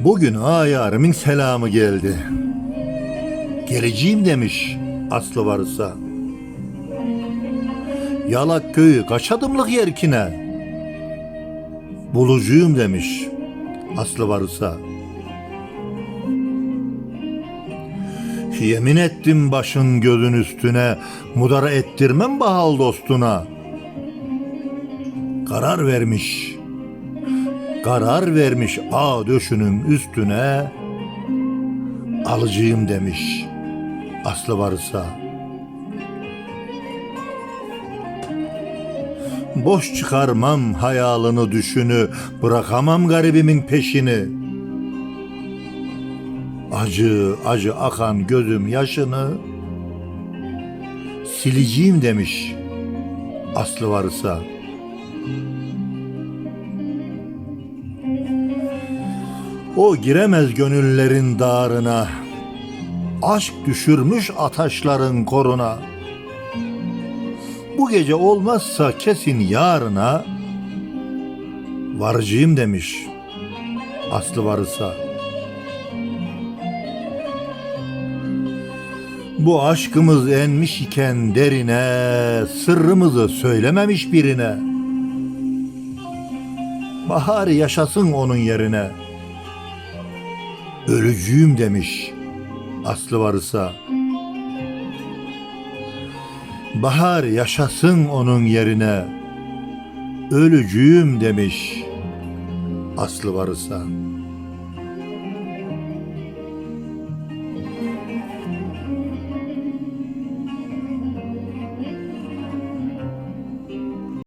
Bugün ayarımın selamı geldi. Geleceğim demiş aslı varsa. Yalak köyü kaç adımlık yerkine? Bulucuyum demiş aslı varsa. Yemin ettim başın gözün üstüne, mudara ettirmem bahal dostuna. Karar vermiş, karar vermiş ağ döşünün üstüne, alıcıyım demiş aslı varsa. Boş çıkarmam hayalını düşünü, bırakamam garibimin peşini. Acı acı akan gözüm yaşını sileceğim demiş aslı varsa. O giremez gönüllerin dağrına, aşk düşürmüş ataşların koruna. Bu gece olmazsa kesin yarına varıcıyım demiş aslı varsa. Bu aşkımız enmiş iken derine, sırrımızı söylememiş birine. Bahar yaşasın onun yerine. Ölücüyüm demiş aslı varsa. Bahar yaşasın onun yerine. Ölücüyüm demiş aslı varsa.